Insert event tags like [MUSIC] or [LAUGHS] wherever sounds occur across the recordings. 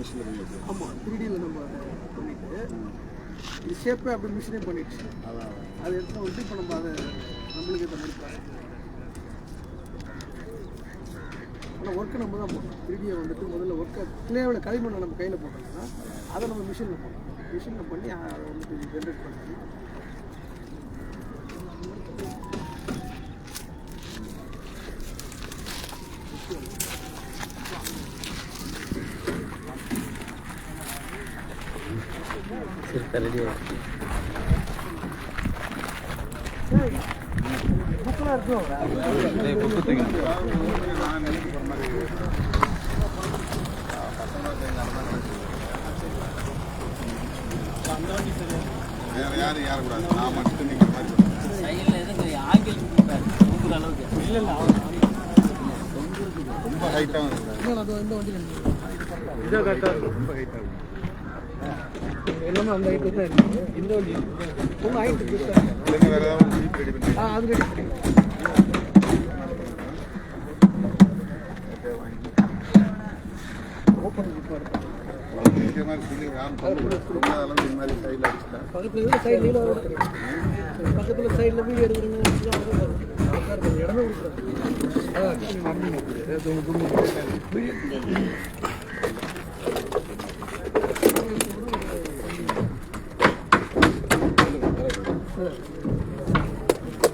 மிஷினில் ஆமாம் த்ரீடியில் நம்ம பண்ணிட்டு இது ஷேப்பே அப்படி மிஷினே பண்ணிடுச்சு. அதான். அது எடுத்து வந்து இப்போ நம்ம அதை நம்மளுக்கு இந்த மாதிரி. ஆனால் ஒர்க்கு நம்ம தான் போடணும். த்ரீடியை வந்துட்டு முதல்ல ஒர்க்கை கிளேவில் களிமண்ணை நம்ம கையில் போட்டோம்னா அதை நம்ம மிஷினில் போடணும். மிஷினில் பண்ணி அதை வந்துட்டு ஜென்ரேட் பண்ணி புக்கெலாம் இருக்கும் நான் நினைக்க போகிற மாதிரி வேறு யாரும் ஏறக்கூடாது நான் மட்டும் நிற்கிற மாதிரி இருக்கணும். சைடில் எதுக்கு ஆங்கிள் தூக்குற அளவுக்கு இல்லை இல்லை ரொம்ப வண்டி இதாக கரெக்டாக இருக்கும் ரொம்ப ஹைட்டாக இருக்கும் எல்லாமே அந்த ஹைட்டு தான் இருக்குது இந்த வண்டி. ரொம்ப ஹைட்டு இல்லைன்னா வேறு ஏதாவது ஜீப் ரெடி பண்ணி ஆ அது ரெடி பண்ணி ஓப்பன் இப்போ இருக்கும். நிற்கிற மாதிரி சீக்கிரம் யாரும் பண்ணக்கூடாது ரொம்ப அளவு இந்த மாதிரி சைடில் அடிச்சுட்டா. பக்கத்தில் இருந்து சைடில் நீளம் வரும் பக்கத்தில் சைடில் வீடியோ எடுக்கிறேன்னு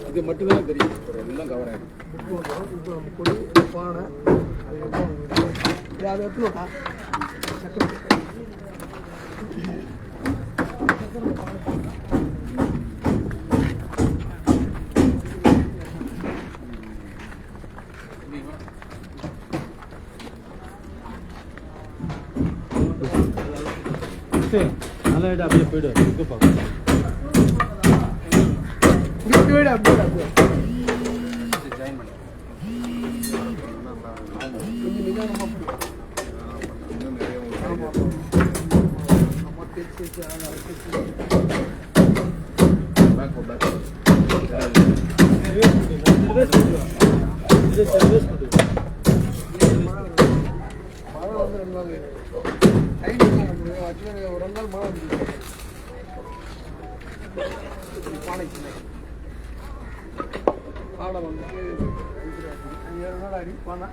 இது மட்டும்தான் தெரியும். எல்லாம் கவர் ஆகிடும் இப்போ நம்ம கொடி பானை அதுக்கப்புறம் அதை நல்லா அப்படியே போயிடு இங்கே பார்க்க இப்படி விட அப்படியே அப்படியே ஜாயின் பண்ணி கொஞ்சம் நிதானமாக பிடிக்கும் இன்னும் நிறைய ஆமாம் உங்களுக்கு நம்ம தேய்ச்சி ஏழு நாள் அடி பானை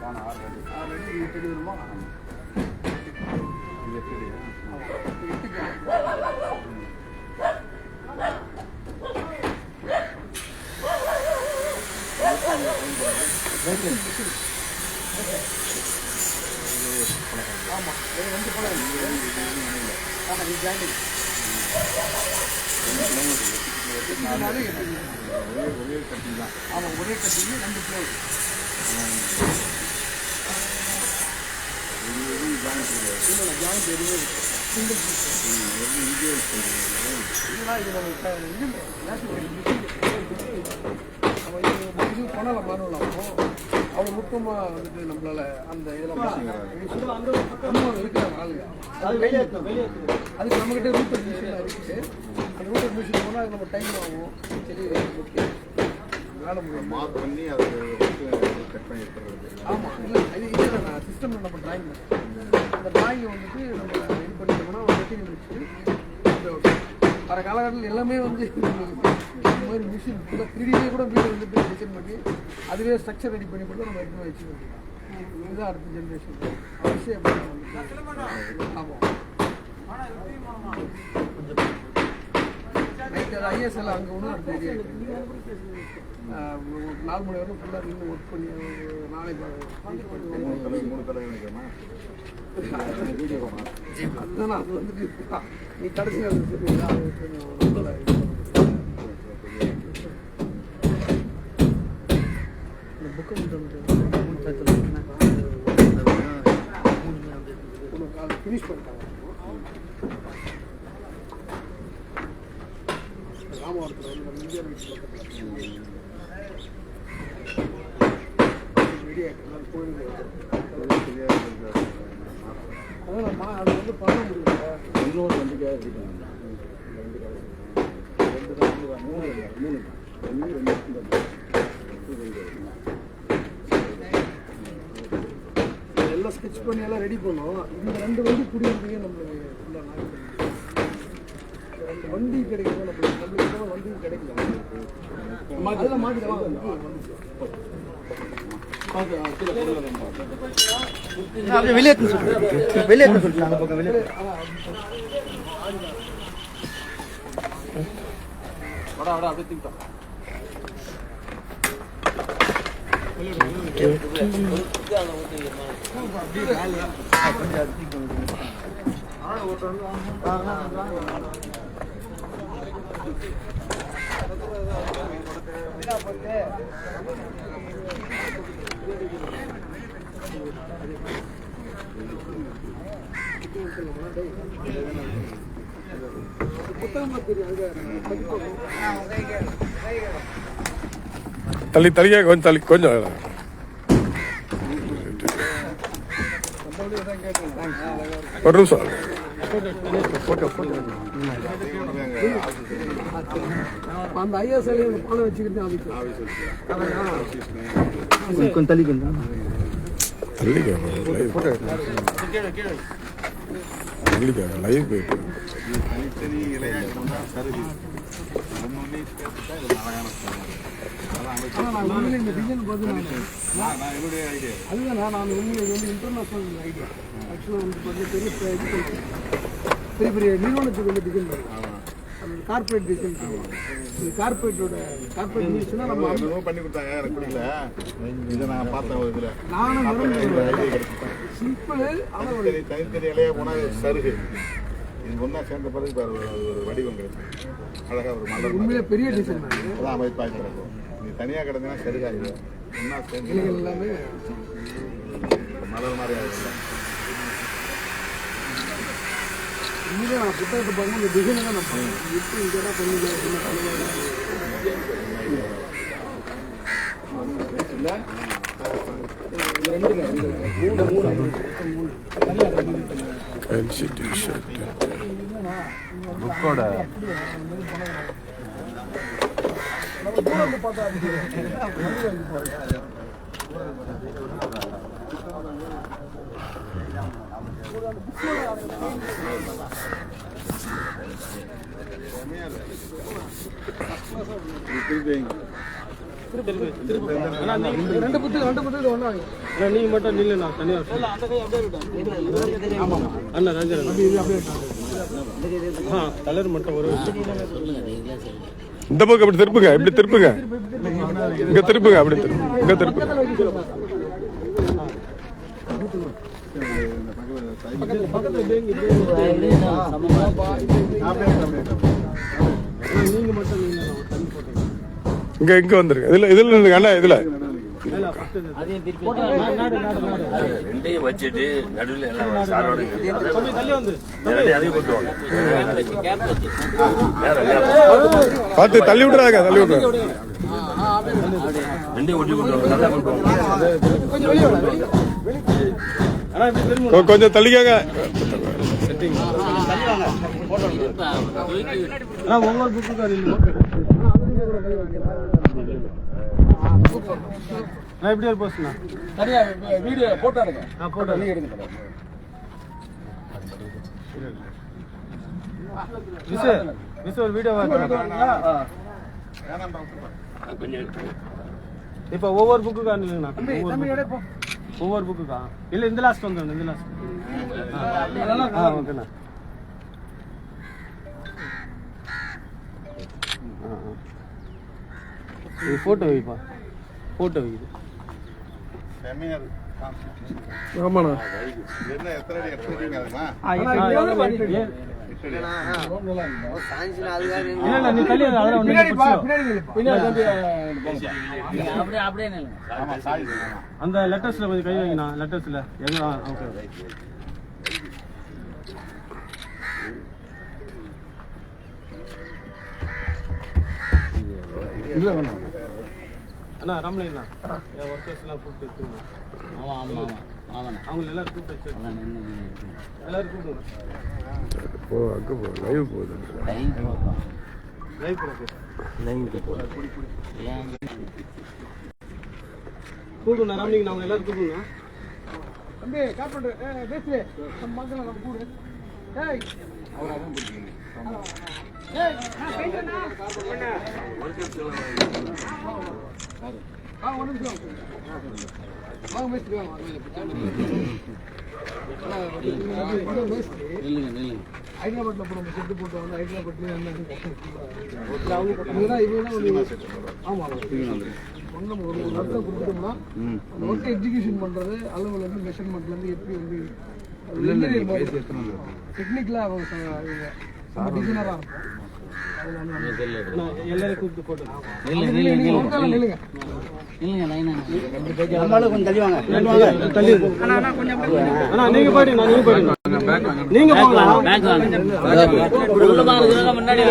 பானை ஆறு அடி ஆறு அடி எட்டு அடி வருமா? இது எப்படி எட்டுக்கு ஆமாம் ரெண்டு பழம் ஆமாம் இது ஜாயிண்டிங் எட்டுனாலும் எட்டு ஒரே ஒரே கட்டிங் தான் ஆமாம் ஒரே கட்டிங்க ரெண்டு பிளேட் இது எதுவும் ஜாயின் கிடையாது இல்லை எதுவுமே சிங்கிள் பீஸ் எதுவும் இங்கே இதெல்லாம் இதில் நம்ம இது நேஷனல் மிஷின் அவ்வளோ வந்துட்டு நம்மளால அந்த இதில் அம்மா ஆளுங்க அது அதுக்கு நம்மகிட்ட ரூட்டர் இருக்குது அந்த ரூட்டர் மிஷின் போனால் அது நம்ம டைம் ஆகும் சரி ஓகே வேலை முடியும் மார்க் பண்ணி அதை கட் பண்ணி எடுத்துறது ஆமாம் இல்லை இது இல்லை நான் சிஸ்டமில் நம்ம டிராயிங் அந்த டிராயிங்கை வந்துட்டு நம்ம இது பண்ணிட்டோம்னா ஒரு மெட்டீரியல் வச்சு வர காலகட்டத்தில் எல்லாமே வந்து இந்த மாதிரி மிஷின் ஃபுல்லாக த்ரீடிலே கூட வீடு வந்துட்டு டிசைன் பண்ணி அதுவே ஸ்ட்ரக்சர் ரெடி பண்ணி கூட நம்ம எடுத்து வச்சுக்க வேண்டியது இதுதான் அடுத்த ஜென்ரேஷன் அவசியம் ஆமாம் அது ஐஎஸ்எல் அங்கே ஒன்று அடுத்த ரெடி நாலு மணி வரைக்கும் ஃபுல்லாக நின்று ஒர்க் பண்ணி நாளை மூணு தடவை மூணு தடவை நினைக்கிறேமா அதுதான் அது வந்துட்டு நீ கடைசியாக அது அது புக்கை உனக்கு அது ஃபினிஷ் பண்ணிட்டாங்க ராமவரத்தில் வந்து நம்ம இந்தியா வீட்டு பக்கத்தில் ரெடி ஆகிட்டு அது வந்து பண்ண முடியல இன்னொரு ரெண்டு ரெண்டு மூணு மூணு ஒன்று ரெண்டு எல்லாம் ஸ்கெட்ச் பண்ணி எல்லாம் ரெடி பண்ணோம் இந்த ரெண்டு வண்டி குடியிருந்தீங்க நம்மளுக்கு ஃபுல்லாக நாகப்பட்டினம். வண்டி கிடைக்கல வண்டி கிடைக்கல அதெல்லாம் மாட்டிக்கலாம் வெளியே. சொல்லிட்டு வெளியே. சொல்லிட்டு அந்த பக்கம் வெளியே தள்ளி தள்ளியா கொஞ்சம் தள்ளி கொஞ்சம் ஒரு நிமிஷம் அந்த ஐஎஸ்எல் பானை வச்சுக்கிட்டு அதுக்கு கொஞ்சம் தள்ளி கொஞ்சம் தள்ளிக்க தள்ளிக்க லைவ் போயிட்டு. தனித்தனி பார்த்து நான் நான் நான் என்னுடைய ஐடியா அதுதான் நான் நான் உண்மையிலே வந்து இன்டர்நேஷனல் ஐடியா ஆக்சுவலாக வந்து பார்த்தீங்கன்னா பெரிய பெரிய நிறுவனத்துக்கு வந்து டிசைன் பண்ணுறோம் அந்த கார்பரேட் இது கார்பரேட்டோட கார்பரேட் இருந்துச்சுன்னா நம்ம பண்ணி கொடுத்தாங்க எனக்கு பிடிக்கல இதை நான் பார்த்தேன் ஒரு இதுல. நானும் சிம்பிள் ஆனால் ஒரு தனித்தனி தனித்தனி இலையா போனால் சருகு. இது ஒன்றா சேர்ந்த பிறகு பாரு ஒரு வடிவம் கிடைக்கும். அழகா ஒரு மலர். உண்மையிலே பெரிய டிசைன். அதான் அமைப்பாக கிடக்கும் நீ தனியாக கிடந்தீங்கன்னா சருகாயிடு ஒன்றா சேர்ந்து எல்லாமே மலர் மாதிரி ஆகிடும் உண்மையிலே நான் புத்தகத்தை பார்க்கும் இந்த டிசைனை தான் நான் பண்ணுங்க என்ன பண்ணுங்க ஃபேன்சி டிஷர்ட் ரெண்டு புத்தகம் ரெண்டு ஒன்றா நீங்க மட்டும் நில்லு நான் அண்ணா ராஜா ஆ கலர் மட்டும் ஒரு இந்த பக்கம் இப்படி திருப்புங்க இப்படி திருப்புங்க. இங்க திருப்புங்க அப்படி திருப்பு இங்க திருப்புங்க பக்கத்துல பக்கத்துல. இங்க இங்க வந்துருங்க. இதுல இதுல நில்லுங்க அண்ணா இதுல. ரெண்டையும் வச்சுட்டு நடுவில் பார்த்து தள்ளி விட்டுறாங்க தள்ளி விட்டுறாங்க ரெண்டையும் ஒட்டி கொண்டு வாங்க. நல்லா கொண்டு வாங்க. அண்ணா இப்படி திரும்ப கொ- கொஞ்சம் தள்ளிக்காங்க அண்ணா ஒவ்வொரு நான் எப்படி ஒரு போஸ்ட்ண்ணா தனியாக வீடியோ போட்டோ எடுங்க. நான் போட்டோ எடுங்க. விசு விசு ஒரு வீடியோ இப்போ ஒவ்வொரு புக்குக்கா இல்லைங்கண்ணா ஒவ்வொரு புக்குக்கா இல்லை இந்த லாஸ்ட் வந்து இந்த லாஸ்ட் ஆ ஓகேண்ணா. இது ஃபோட்டோ வைப்பா. ஃபோட்டோ வைக்குது. ஆமாண்ணா. என்ன எத்தனை அடி எடுத்துருக்கீங்க அதுமா? இல்லை. இல்லை அந்த லெட்டர்ஸில் கொஞ்சம் கை வைங்கண்ணா லெட்டர்ஸில் எங்க ஆ ஓகே அண்ணா ராமலிங்கண்ணா என் ஒர்க்கர்ஸ்லாம் கூப்பிட்டு வச்சுருங்க. ஆமா ஆமா ஆமா. ஆமாண்ணா அவங்க எல்லாரும் கூப்பிட்டு வச்சு எல்லாரும் கூப்பிடுங்க போ அங்க போ. லைவ் போகுது. லைவ் ராமலிங்கண்ணா அவங்க எல்லாரும் கூப்பிடுங்க. தம்பி கார்பெண்டர் ஏய் பேசுறே. நம்ம கூடு. ஏய். அவர் அதான் பிடிக்குங்க ஏய் நான் ஆ ஹைதராபாத்ல போன நம்ம செட்டு போட்டு வந்து ஹைதராபாத்ல என்ன இவங்க ஆமா ஒன்றும் ஒரு ஒரு கொடுத்துட்டோம்னா அந்த ஒர்க்கை எக்ஸிகியூஷன் பண்றது அளவுல இருந்து எப்படி வந்து டெக்னிக்கலா அவங்க நீங்க போயிடுங்க நீங்க போயிடுங்க நீங்க போகலாம் முன்னாடி.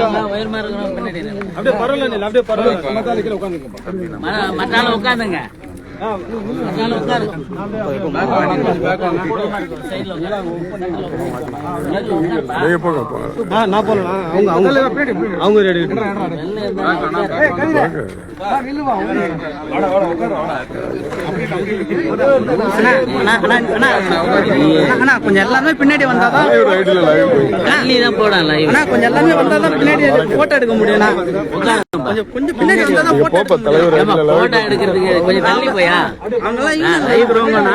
அப்படியே பரவாயில்ல அப்படியே பரவாயில்ல உட்காந்துங்க நான் அவங்க அவங்க அவங்க ரெடி அண்ணா கொஞ்சம் எல்லாமே பின்னாடி வந்தாதான் அண்ணா கொஞ்சம் எல்லாமே வந்தாதான் பின்னாடி போட்டோ எடுக்க முடியும்ண்ணா கொஞ்சம் கொஞ்சம் பின்னாடி வந்தாதான் போட்டோ எடுக்கிறதுக்கு கொஞ்சம் தள்ளி போய் லைவ் ரோங்கண்ணா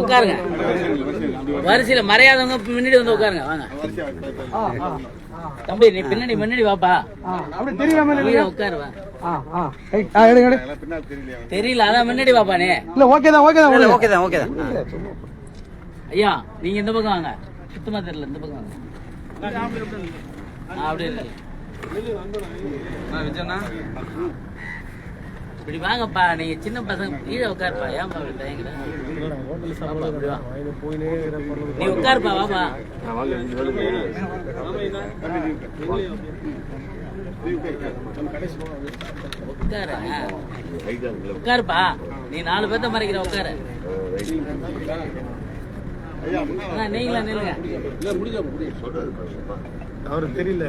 உட்காருங்க வரிசையில மறையாதவங்க முன்னாடி வந்து உட்காருங்க வாங்க. தம்பி நீ பின்னாடி முன்னாடி வாப்பா. அப்படி தெரியாம கீழே உட்காரு. வா ஆ ஆ. ஏய், ஆ எடுங்க எடு எல்லாம் பின்னாடி தெரியலையா தெரியல அதான் முன்னாடி வாப்பா நீ. இல்ல ஓகே தான் ஓகே தான் ஓகே தான் ஓகே தான். ஐயா நீங்க இந்த பக்கம் வாங்க. சுத்தமா தெரியல இந்த பக்கம் வாங்க. ஆ, அப்படியே இப்படி வாங்கப்பா நீங்க சின்ன பசங்க கீழே உட்காருப்பா. ஏன்பா அப்படி தயங்குற நீ உட்காருப்பா வாப்பா. உட்காரு உட்காருப்பா. நீ நாலு பேர்த்த மறைக்கிற உட்காரு. நீங்களா நில்லுங்க. அவருக்கு தெரியல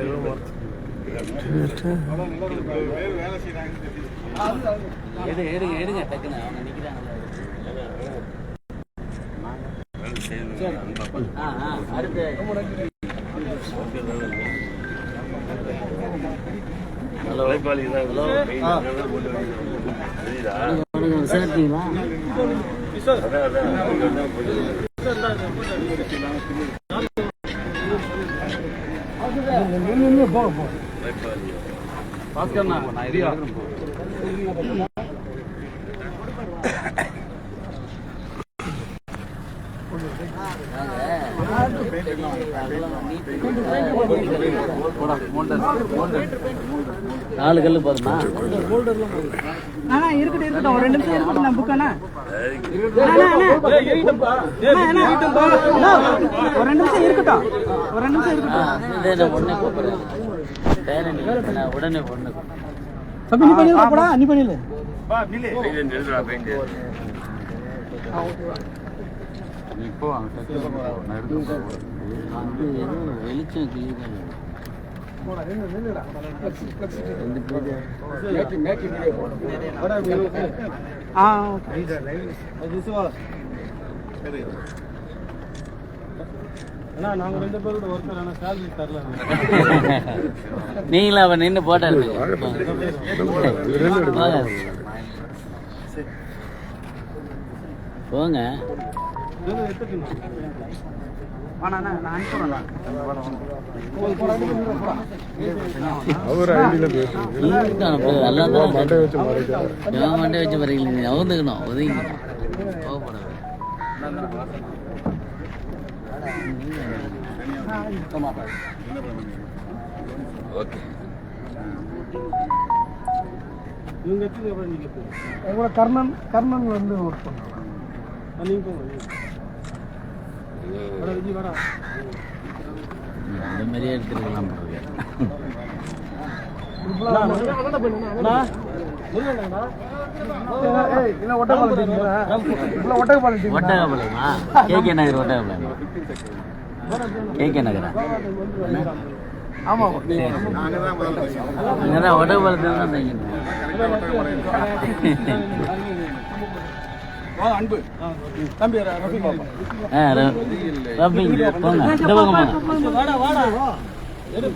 ஹலோ. ஹலோ விசாரிட்டீங்களா அதான் அதான். நாலு கல்லு போதுமா? அண்ணா இருக்கட்டும் இருக்கட்டும். ஒரு ரெண்டு நிமிஷம் இருக்கட்டும் நான் புக் அண்ணா ஒரு ரெண்டு நிமிஷம் இருக்கட்டும். ஒரு ரெண்டு நிமிஷம் இருக்கட்டும். நான் உடனே பொண்ணு தம்பி நீ பண்ணிடல போடா. நீ பண்ணிடல பெயிண்ட் நிறுத்துறா பெயிண்ட் வந்து எதுவும் வெளிச்சம் கிளிதான் நீங்களும் அவன் நின்று போட்டா போங்க. அவர் ஐடியில மண்டை வச்சு மண்டை வச்சு வரீங்களா ஒதுங்கிக்கணும் கோவப்படாது ஓகே எங்களோட கர்ணன் கர்ணன் வந்து ஒர்க் பண்ணுறாங்க ஆ, நீங்க போங்க விஜய் வரா இந்த மாதிரியே எடுத்துருக்கலாம் அண்ணா. ஒட்டகப்பாளையமா கேகே நகர் ஒட்டகப்பாளையம் கேகே நகரா ஆமாம் நாங்க தான் ஒட்டகப்பாளையத்துல தான் அன்பு தம்பி. ரஃபி பாப்பா ஆ, ர- ரப்பி, போங்க. இந்த பக்கம் போங்க. வாடா வாடா. அதை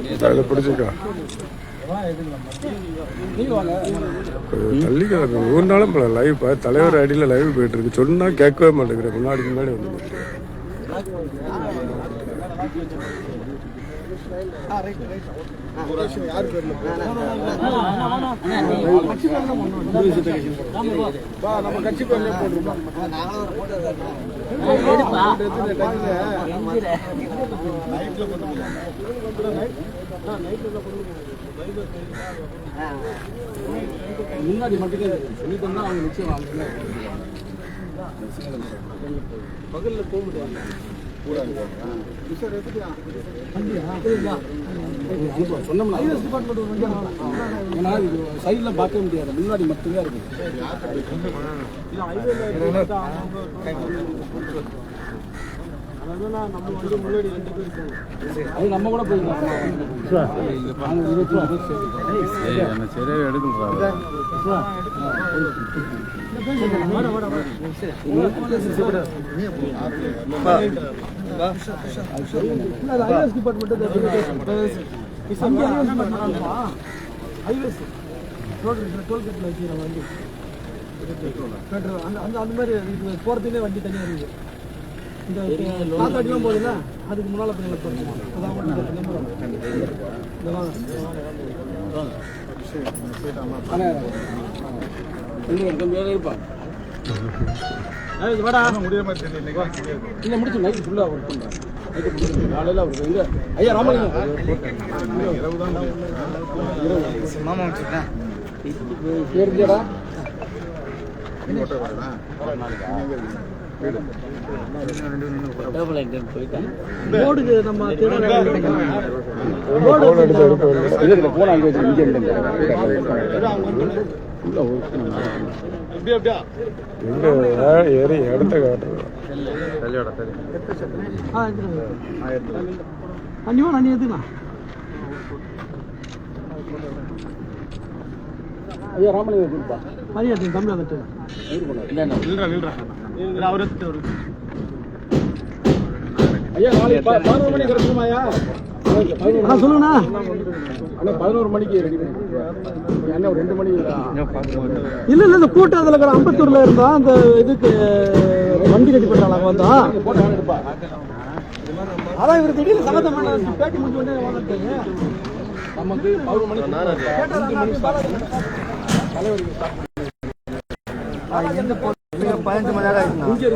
கொஞ்சம் தள்ளி கிடக்கு ஒரு நாளும் போல லைவ் தலைவர் அடியில் லைவ் போயிட்டு இருக்கு சொன்னா கேட்கவே மாட்டேங்கிறேன் முன்னாடி முன்னாடி வந்து நம்ம கட்சி பேர்ல போட்டுருப்போம் முன்னாடி மட்டும் சொல்லிட்டு வந்தா அவங்க நிச்சயம் வாங்க பகல்ல போக முடியாது. சைட்ல பார்க்க முடியாது. முன்னாடி மட்டும்தான் இருக்கு. அது நம்ம கூட போயிருக்கோம் நாங்க இருபத்தி பேர் சேர்ந்து. இல்ல, அது IAS department தான் தெரியும். இங்க IAS department ஆளுப்பா. IAS. road இருக்குல்ல, toll gate ல வச்சுக்கிற வண்டி. அந்த அந்த அந்த மாதிரி போறதுக்குனே வண்டி தனியா இருக்குது இந்த காத்தாடிலாம் போகுதுல்ல அதுக்கு முன்னால பின்னால போறது அதான் வண்டி இந்த number வரும். இந்த வாங்க. அண்ணா, இங்க ஒரு தம்பி வேற இருப்பா ஏய், ஐயா ராமலிங்கம் எதுண்ணா ஐயா நாளைக்கு பதினோரு மணிக்கு கிடைக்குமாயா அண்ணா பதினோரு மணிக்கு ரெடி பண்ணி அண்ணா ஒரு ரெண்டு மணிக்கு இல்ல. இல்ல இந்த கூட்டம் அதுல இருக்கிற அம்பத்தூர்ல இருந்தா அந்த இதுக்கு வண்டி கட்டி போட்டாங்க வந்தா. அதான் இவர் திடீர்னு சம்மந்தம் பண்ண பேட்டி முடிஞ்ச உடனே வந்துட்டீங்க நமக்கு பதினோரு மணிக்கு பதினஞ்சு மணி நேரம் ஆயிடுச்சு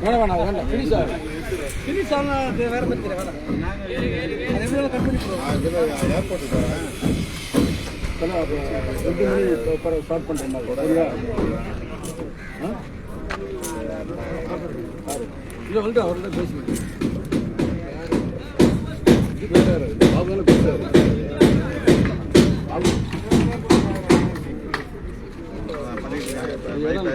வேணாம் வேணாம் வேண்டாம் ஃபினிஷ் ஆகும் ஃபினிஷ் ஆகல வேறு மாதிரி வேணாம் அது எப்படி கட் பண்ணி ரெண்டு ஸ்டார்ட் பண்ணுற மாதிரி இல்லை வந்துட்டு அவர்கிட்ட பேசுகிறாரு மட்டுமே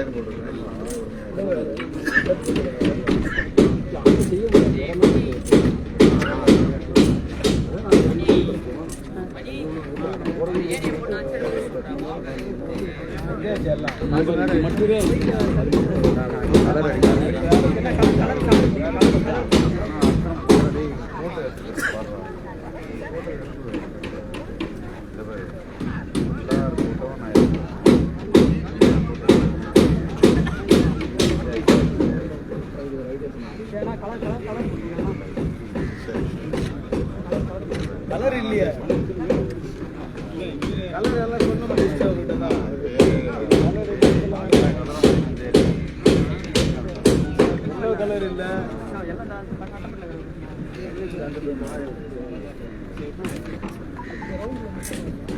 to me.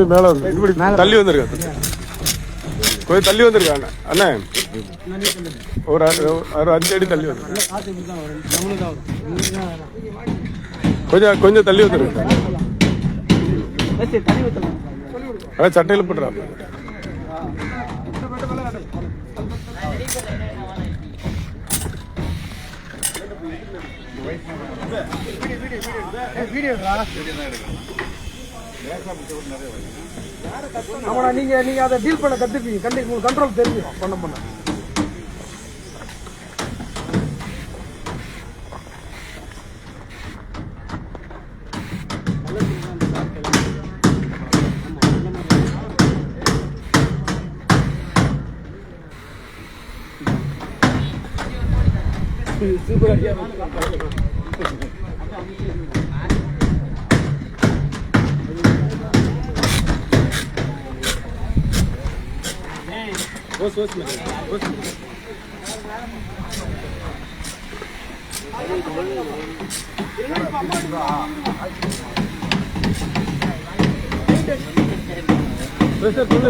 எப்படி மேல வந்து. இப்படி தள்ளி வந்திருக்கா? கொஞ்சம் தள்ளி வந்திருக்கா? அண்ணா அண்ணா. ஒரு ஒரு அஞ்சு அடி தள்ளி வந்து கொஞ்சம் கொஞ்சம் தள்ளி வந்துருக்கு? அதான் சட்டையில் போட்டுறா. ஆமாடா நீங்க நீங்க அதை டீல் பண்ண கத்துப்பீங்க. கண்டி உங்களுக்கு கண்ட்ரோல் தெரியும். பண்ண பண்ண.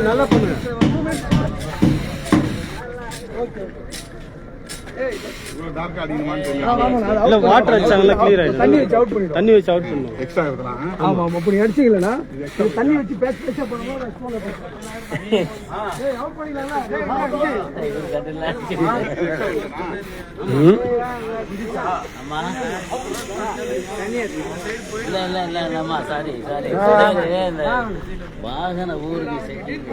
நல்லா பண்ணுங்க ஓகே ஓகே இல்ல வாட்டர் அடிச்சாங்கல்ல கிளியர் ஆயிடும் தண்ணி வச்சு அவுட் பண்ணிடும் தண்ணி வச்சு அவுட் பண்ணும் எக்ஸ்ட்ரா இருக்கலாம் ஆமா ஆமா அப்படி அடிச்சீங்களா தண்ணி வச்சு பேச பேச பண்ணும்போது நான் ஸ்கூல்ல போட்டேன் ஏய் அவுட் பண்ணிடலாம்ல டேய், அம்மா இல்ல இல்ல இல்ல இல்லம்மா சாரி சாரி இந்த வாகன ஊருக்கு செட்டிங்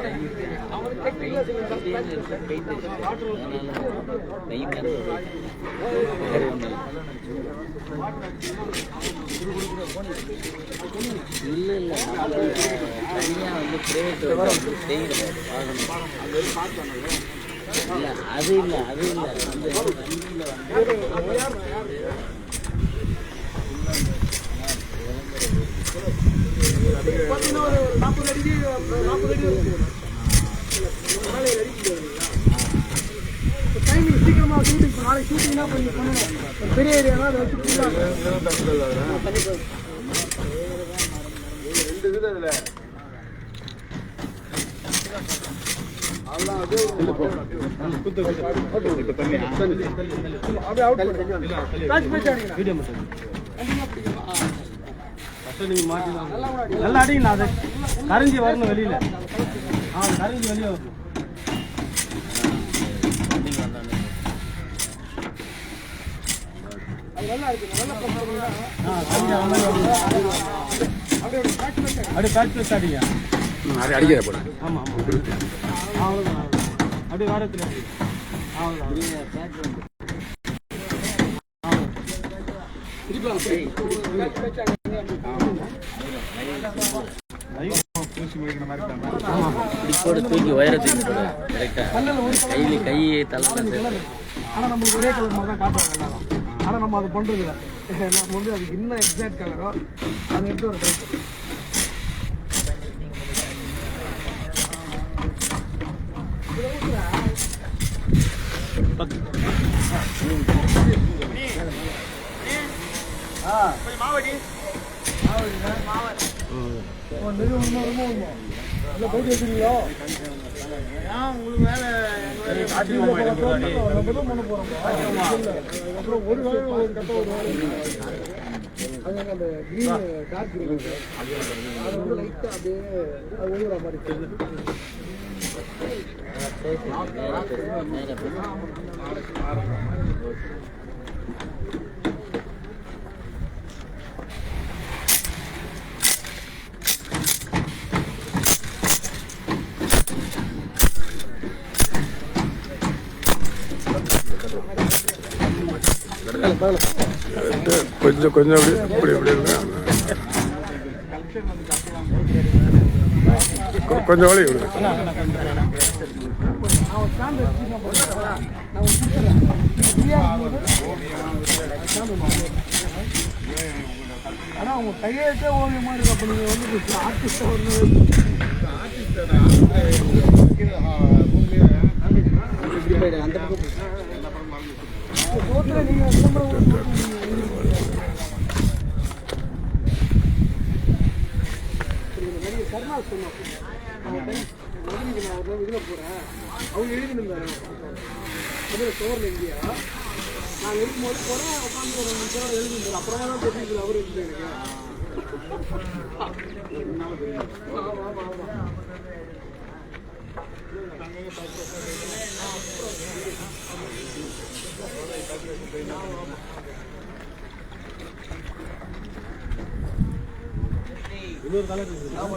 இல்ல வந்து பிரைவேட் செய்யறது அது அது வந்து நாற்பது அடிக்கு நாற்பது அடி வரும் டைமிங் ஷூட்டிங் நாளைக்கு ஷூட்டிங்னா கொஞ்சம் பண்ணுவோம் பெரிய ஏரியாலாம் அதை வச்சு ரெண்டு இது அதில் நல்லா அடிங்கண்ணா அது கரைஞ்சி வரணும் வெளியில். ஆ கரைஞ்சி வெளியே வரணும் ஆ கரைஞ்சி வர மாதிரி வரணும் அப்படியே பேட்ச் பேட்ச் அடிங்க. அடிக்கிற போல. ஆமாம் ஆமாம் அவ்வளோதான் அப்படியே வாரத்தில் அவ்வளோதான் தானே இப்படி போட தூக்கி உயர தூக்கி போட கரெக்டா கையில கை தலை ஆனால் நம்மளுக்கு ஒரே கலர் மாதிரி தான் எல்லாரும் ஆனால் நம்ம அதை பண்ணுறது இல்லை [LAUGHS] நம்ம வந்து அதுக்கு என்ன எக்ஸாக்ட் கலரோ அதை எடுத்து ஒரு ட்ரை இல்லை போயிட்டு வச்சுருக்கீங்களோ அப்புறம் ஒரு வேளை ஒரு கட்ட ஒரு வேளை அதாங்க அந்த green, dark green இருக்கு. அது வந்து light ஆ அப்படியே அது ஒழுகுற மாதிரி தெரியுது. கொஞ்சம் கொஞ்சம் அப்படி இப்படி இப்படி கொஞ்சம் வழி விடுங்க. நான் ஆனா அவங்க கையெழுத்தே ஓவிய இருக்கு நீங்க வந்து ஆர்டிஸ்ட் வந்து சோத்துல நீங்க விளம்பரம் கொடுத்து நீங்க நிறைய கருணா சொன்னோம் அவங்க டைம் மதுரைக்கு நான் ஒரு இதில் போகிறேன் அவங்க எழுதியிருந்தாரு மதுரை சோரில் இந்தியா நான் இருக்கும்போது போகிறேன் உட்காந்து ஒரு ரெண்டு பேரோட எழுதியிருந்தாரு அப்புறமா தான் தெரிஞ்சுது அவர் இருந்து எனக்கு ஆமா ஆமா ஆமா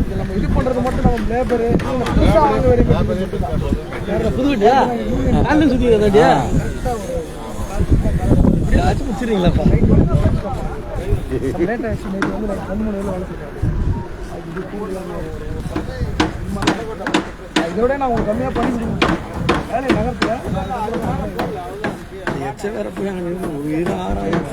இது நம்ம இது பண்ணுறது மட்டும் நம்ம லேபரு புதுசாக வாங்க வேண்டிய புது வண்டியா ஆன்லைன் சுத்தி வண்டியா ஆச்சு முடிச்சிருக்கீங்களாப்பா லேட் வந்து நான் ரெண்டு மணி வேலை இதோட நான் உங்களுக்கு கம்மியாக பண்ணி வேலை நகரத்தில் லட்சம் வேற போய் அங்கே உயிர் ஆறாயிரம்